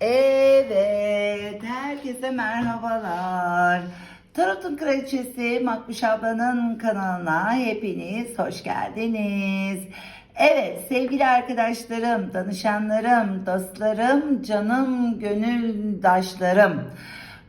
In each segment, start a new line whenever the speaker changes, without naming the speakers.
Evet, herkese merhabalar. Tarot'un Kraliçesi Makbuş ablanın kanalına hepiniz hoş geldiniz. Evet sevgili arkadaşlarım, danışanlarım, dostlarım, canım, gönüldaşlarım.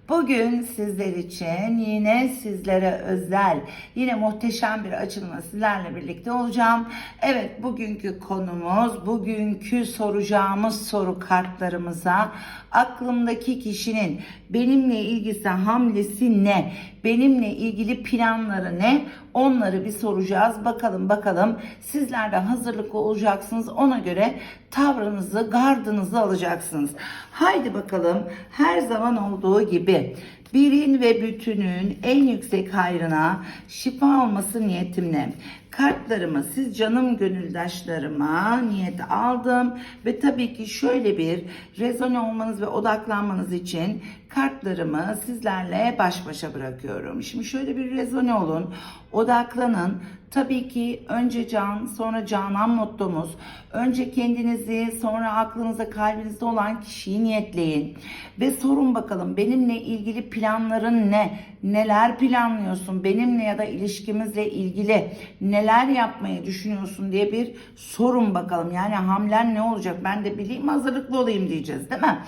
Bugün sizler için yine sizlere özel, yine muhteşem bir açılımla sizlerle birlikte olacağım. Evet, bugünkü konumuz, bugünkü soracağımız soru kartlarımıza aklımdaki kişinin benimle ilgisi hamlesi ne? Benimle ilgili planları ne? Onları bir soracağız. Bakalım bakalım sizler de hazırlıklı olacaksınız. Ona göre tavrınızı, gardınızı alacaksınız. Haydi bakalım her zaman olduğu gibi birin ve bütünün en yüksek hayrına şifa olması niyetimle kartlarımı siz canım gönüldaşlarıma niyet aldım ve tabii ki şöyle bir rezone olmanız ve odaklanmanız için kartlarımı sizlerle baş başa bırakıyorum. Şimdi şöyle bir rezone olun, odaklanın. Tabii ki önce can, sonra canan mottomuz. Önce kendinizi, sonra aklınıza, kalbinizde olan kişiyi niyetleyin. Ve sorun bakalım benimle ilgili planların ne? Neler planlıyorsun? Benimle ya da ilişkimizle ilgili neler yapmayı düşünüyorsun diye bir sorun bakalım. Yani hamlen ne olacak? Ben de bileyim hazırlıklı olayım diyeceğiz değil mi?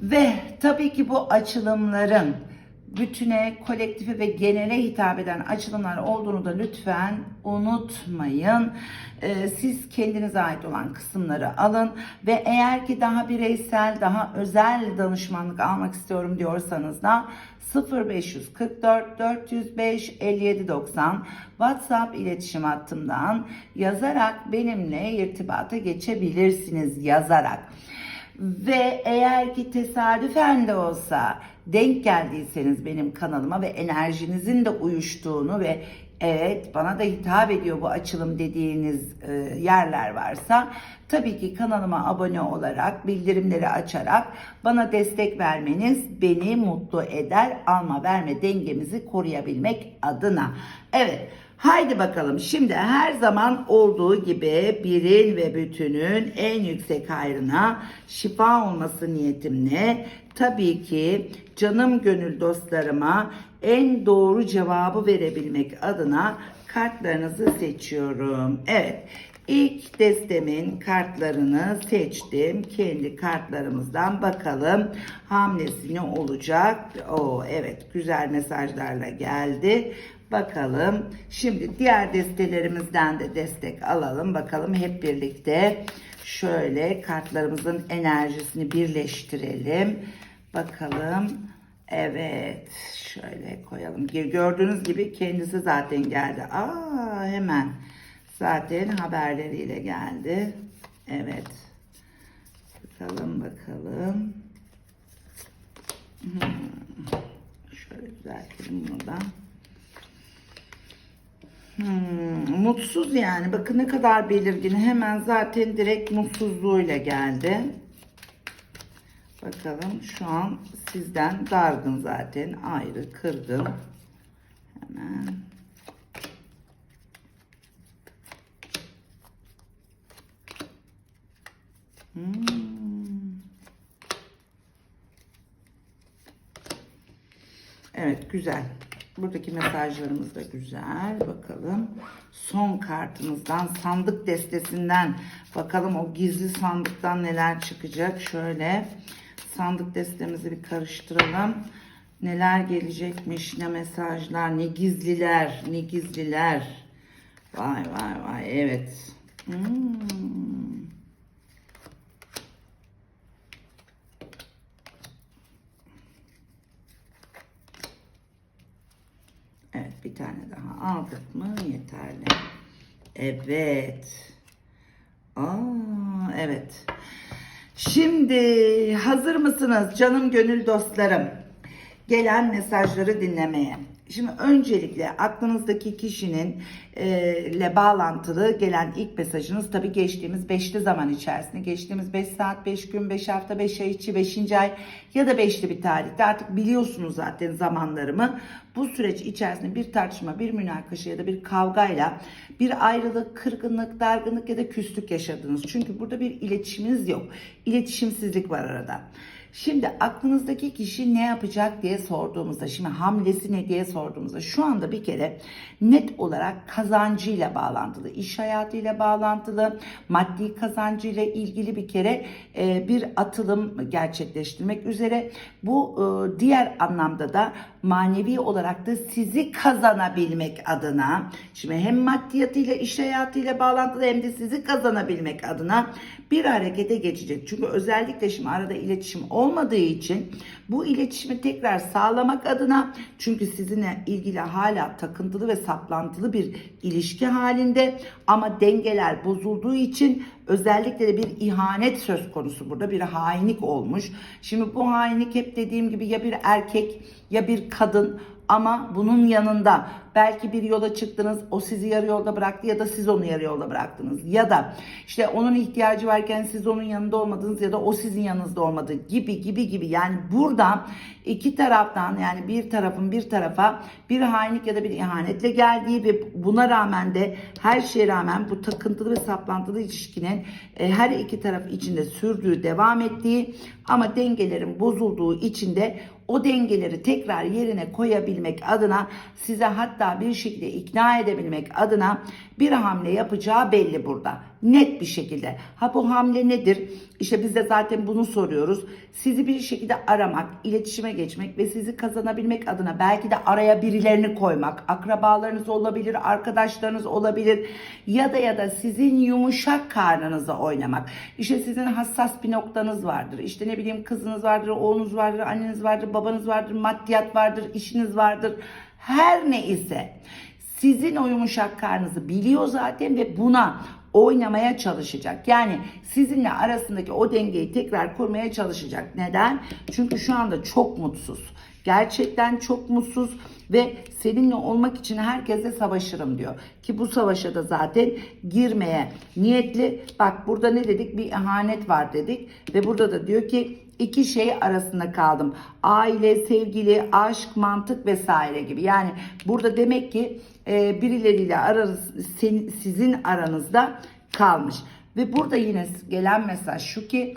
Ve tabii ki bu açılımların bütüne, kolektife ve genele hitap eden açılımlar olduğunu da lütfen unutmayın. Ee, siz kendinize ait olan kısımları alın ve eğer ki daha bireysel, daha özel danışmanlık almak istiyorum diyorsanız da 0544 405 5790 WhatsApp iletişim hattımdan yazarak benimle irtibata geçebilirsiniz yazarak. Ve eğer ki tesadüfen de olsa denk geldiyseniz benim kanalıma ve enerjinizin de uyuştuğunu ve evet bana da hitap ediyor bu açılım dediğiniz e, yerler varsa tabii ki kanalıma abone olarak bildirimleri açarak bana destek vermeniz beni mutlu eder alma verme dengemizi koruyabilmek adına. Evet Haydi bakalım şimdi her zaman olduğu gibi birin ve bütünün en yüksek hayrına şifa olması niyetimle tabii ki canım gönül dostlarıma en doğru cevabı verebilmek adına kartlarınızı seçiyorum. Evet ilk destemin kartlarını seçtim. Kendi kartlarımızdan bakalım hamlesi ne olacak. Oo evet güzel mesajlarla geldi. Bakalım. Şimdi diğer destelerimizden de destek alalım. Bakalım hep birlikte şöyle kartlarımızın enerjisini birleştirelim. Bakalım. Evet. Şöyle koyalım. Gördüğünüz gibi kendisi zaten geldi. Aa hemen. Zaten haberleriyle geldi. Evet. Bakalım bakalım. Hmm. Şöyle düzeltelim bunu da. Hmm, mutsuz yani. Bakın ne kadar belirgin. Hemen zaten direkt mutsuzluğuyla geldi. Bakalım şu an sizden dargın zaten. Ayrı, kırgın. Hemen. Hmm. Evet güzel. Buradaki mesajlarımız da güzel. Bakalım son kartımızdan sandık destesinden bakalım o gizli sandıktan neler çıkacak. Şöyle sandık destemizi bir karıştıralım. Neler gelecekmiş, ne mesajlar, ne gizliler, ne gizliler. Vay vay vay evet. Hmm. Evet bir tane daha aldık mı yeterli. Evet. Aa, evet. Şimdi hazır mısınız canım gönül dostlarım? Gelen mesajları dinlemeye. Şimdi öncelikle aklınızdaki kişinin e, ile bağlantılı gelen ilk mesajınız tabii geçtiğimiz 5'li zaman içerisinde geçtiğimiz 5 saat, 5 gün, 5 hafta, 5 ay içi, 5. ay ya da 5'li bir tarihte artık biliyorsunuz zaten zamanlarımı. Bu süreç içerisinde bir tartışma, bir münakaşa ya da bir kavgayla bir ayrılık, kırgınlık, dargınlık ya da küslük yaşadınız. Çünkü burada bir iletişiminiz yok. İletişimsizlik var arada. Şimdi aklınızdaki kişi ne yapacak diye sorduğumuzda, şimdi hamlesi ne diye sorduğumuzda şu anda bir kere net olarak kazancıyla bağlantılı, iş hayatıyla bağlantılı, maddi kazancıyla ilgili bir kere e, bir atılım gerçekleştirmek üzere. Bu e, diğer anlamda da manevi olarak da sizi kazanabilmek adına, şimdi hem maddiyatıyla, iş hayatıyla bağlantılı hem de sizi kazanabilmek adına bir harekete geçecek. Çünkü özellikle şimdi arada iletişim olmadığı için bu iletişimi tekrar sağlamak adına çünkü sizinle ilgili hala takıntılı ve saplantılı bir ilişki halinde ama dengeler bozulduğu için özellikle de bir ihanet söz konusu burada bir hainlik olmuş. Şimdi bu hainlik hep dediğim gibi ya bir erkek ya bir kadın ama bunun yanında belki bir yola çıktınız o sizi yarı yolda bıraktı ya da siz onu yarı yolda bıraktınız. Ya da işte onun ihtiyacı varken siz onun yanında olmadınız ya da o sizin yanınızda olmadı gibi gibi gibi. Yani burada iki taraftan yani bir tarafın bir tarafa bir hainlik ya da bir ihanetle geldiği ve buna rağmen de her şeye rağmen bu takıntılı ve saplantılı ilişkinin e, her iki taraf içinde sürdüğü devam ettiği ama dengelerin bozulduğu içinde o dengeleri tekrar yerine koyabilmek adına size hatta bir şekilde ikna edebilmek adına bir hamle yapacağı belli burada. Net bir şekilde. Ha bu hamle nedir? İşte biz de zaten bunu soruyoruz. Sizi bir şekilde aramak, iletişime geçmek ve sizi kazanabilmek adına belki de araya birilerini koymak. Akrabalarınız olabilir, arkadaşlarınız olabilir ya da ya da sizin yumuşak karnınıza oynamak. İşte sizin hassas bir noktanız vardır. İşte ne bileyim kızınız vardır, oğlunuz vardır, anneniz vardır, babanız vardır, maddiyat vardır, işiniz vardır. Her ne ise sizin o yumuşak karnınızı biliyor zaten ve buna oynamaya çalışacak. Yani sizinle arasındaki o dengeyi tekrar kurmaya çalışacak. Neden? Çünkü şu anda çok mutsuz. Gerçekten çok mutsuz ve seninle olmak için herkese savaşırım diyor. Ki bu savaşa da zaten girmeye niyetli. Bak burada ne dedik? Bir ihanet var dedik ve burada da diyor ki iki şey arasında kaldım. Aile, sevgili, aşk, mantık vesaire gibi. Yani burada demek ki e, birileriyle aranız, sizin aranızda kalmış. Ve burada yine gelen mesaj şu ki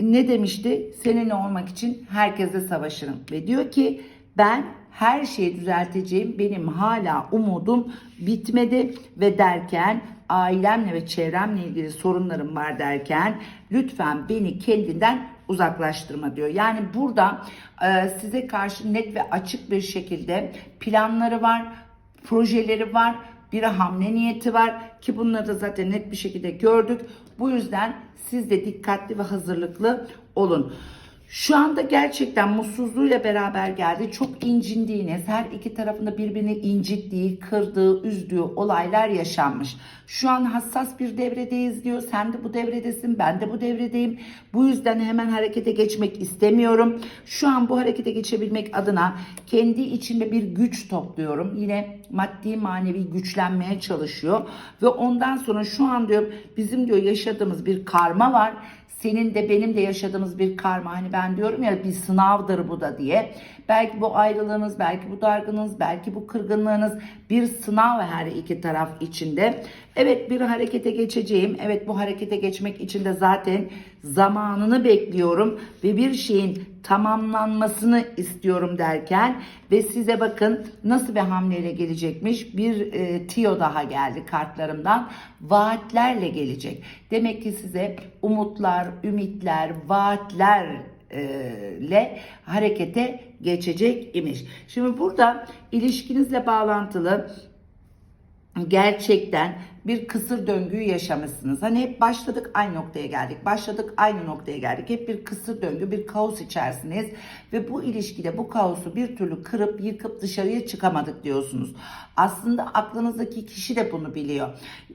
ne demişti? Seninle olmak için herkese savaşırım. Ve diyor ki ben her şeyi düzelteceğim. Benim hala umudum bitmedi ve derken ailemle ve çevremle ilgili sorunlarım var derken lütfen beni kendinden uzaklaştırma diyor. Yani burada e, size karşı net ve açık bir şekilde planları var, projeleri var, bir hamle niyeti var ki bunları da zaten net bir şekilde gördük. Bu yüzden siz de dikkatli ve hazırlıklı olun. Şu anda gerçekten mutsuzluğuyla beraber geldi. Çok incindiğiniz, her iki tarafında birbirini incittiği, kırdığı, üzdüğü olaylar yaşanmış. Şu an hassas bir devredeyiz diyor. Sen de bu devredesin, ben de bu devredeyim. Bu yüzden hemen harekete geçmek istemiyorum. Şu an bu harekete geçebilmek adına kendi içimde bir güç topluyorum. Yine maddi manevi güçlenmeye çalışıyor. Ve ondan sonra şu an diyor bizim diyor yaşadığımız bir karma var senin de benim de yaşadığımız bir karma hani ben diyorum ya bir sınavdır bu da diye. Belki bu ayrılığınız, belki bu dargınlığınız, belki bu kırgınlığınız bir sınav her iki taraf içinde. Evet bir harekete geçeceğim. Evet bu harekete geçmek için de zaten zamanını bekliyorum ve bir şeyin tamamlanmasını istiyorum derken ve size bakın nasıl bir hamleyle gelecekmiş. Bir e, tiyo daha geldi kartlarımdan. Vaatlerle gelecek. Demek ki size umutlar, ümitler, vaatler ile harekete geçecek imiş. Şimdi burada ilişkinizle bağlantılı gerçekten bir kısır döngüyü yaşamışsınız. Hani hep başladık aynı noktaya geldik. Başladık aynı noktaya geldik. Hep bir kısır döngü, bir kaos içerisindeyiz. Ve bu ilişkide bu kaosu bir türlü kırıp yıkıp dışarıya çıkamadık diyorsunuz. Aslında aklınızdaki kişi de bunu biliyor.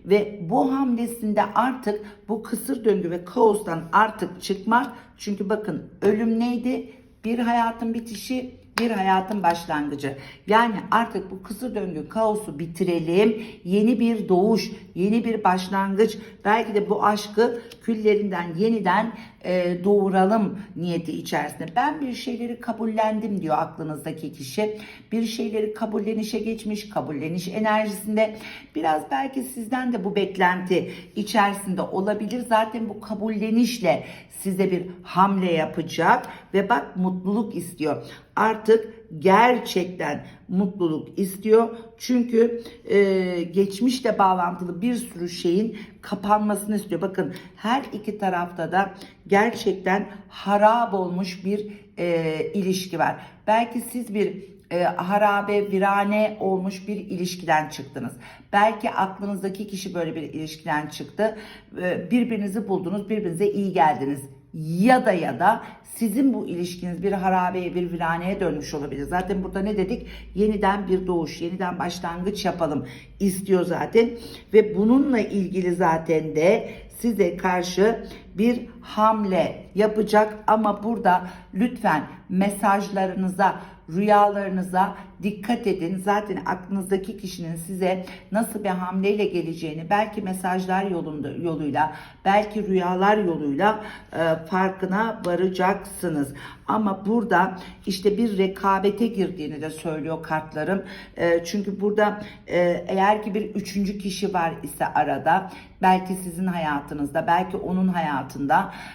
Ve bu hamlesinde artık bu kısır döngü ve kaostan artık çıkmak. Çünkü bakın ölüm neydi? Bir hayatın bitişi bir hayatın başlangıcı. Yani artık bu kısır döngü kaosu bitirelim. Yeni bir doğuş, yeni bir başlangıç. Belki de bu aşkı küllerinden yeniden e, doğuralım niyeti içerisinde. Ben bir şeyleri kabullendim diyor aklınızdaki kişi. Bir şeyleri kabullenişe geçmiş, kabulleniş enerjisinde. Biraz belki sizden de bu beklenti içerisinde olabilir. Zaten bu kabullenişle size bir hamle yapacak ve bak mutluluk istiyor. Artık gerçekten mutluluk istiyor. Çünkü e, geçmişle bağlantılı bir sürü şeyin kapanmasını istiyor. Bakın her iki tarafta da gerçekten harap olmuş bir e, ilişki var. Belki siz bir e, harabe, virane olmuş bir ilişkiden çıktınız. Belki aklınızdaki kişi böyle bir ilişkiden çıktı. E, birbirinizi buldunuz, birbirinize iyi geldiniz. Ya da ya da sizin bu ilişkiniz bir harabeye, bir viraneye dönmüş olabilir. Zaten burada ne dedik? Yeniden bir doğuş, yeniden başlangıç yapalım istiyor zaten. Ve bununla ilgili zaten de size karşı bir hamle yapacak ama burada lütfen mesajlarınıza, rüyalarınıza dikkat edin. Zaten aklınızdaki kişinin size nasıl bir hamleyle geleceğini belki mesajlar yolunda yoluyla, belki rüyalar yoluyla e, farkına varacaksınız. Ama burada işte bir rekabete girdiğini de söylüyor kartlarım. E, çünkü burada e, eğer ki bir üçüncü kişi var ise arada belki sizin hayatınızda, belki onun hayatında.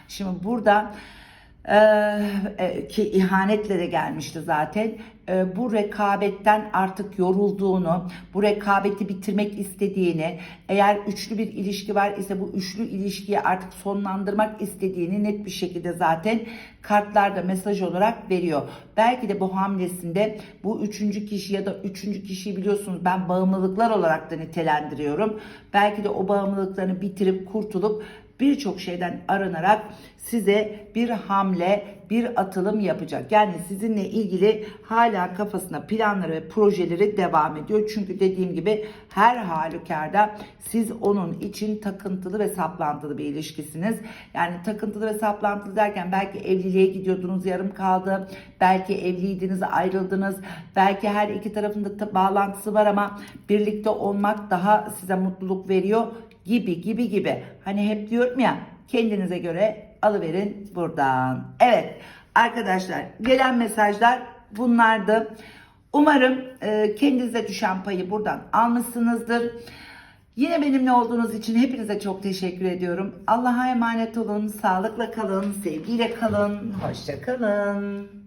Şimdi burada ee, ki ihanetle de gelmişti zaten. Ee, bu rekabetten artık yorulduğunu, bu rekabeti bitirmek istediğini, eğer üçlü bir ilişki var ise bu üçlü ilişkiyi artık sonlandırmak istediğini net bir şekilde zaten kartlarda mesaj olarak veriyor. Belki de bu hamlesinde bu üçüncü kişi ya da üçüncü kişiyi biliyorsunuz ben bağımlılıklar olarak da nitelendiriyorum. Belki de o bağımlılıklarını bitirip kurtulup birçok şeyden arınarak size bir hamle, bir atılım yapacak. Yani sizinle ilgili hala kafasında planları ve projeleri devam ediyor. Çünkü dediğim gibi her halükarda siz onun için takıntılı ve saplantılı bir ilişkisiniz. Yani takıntılı ve saplantılı derken belki evliliğe gidiyordunuz yarım kaldı. Belki evliydiniz ayrıldınız. Belki her iki tarafında da bağlantısı var ama birlikte olmak daha size mutluluk veriyor gibi gibi gibi. Hani hep diyorum ya kendinize göre alıverin buradan. Evet arkadaşlar gelen mesajlar bunlardı. Umarım e, kendinize düşen payı buradan almışsınızdır. Yine benimle olduğunuz için hepinize çok teşekkür ediyorum. Allah'a emanet olun, sağlıkla kalın, sevgiyle kalın, hoşça kalın.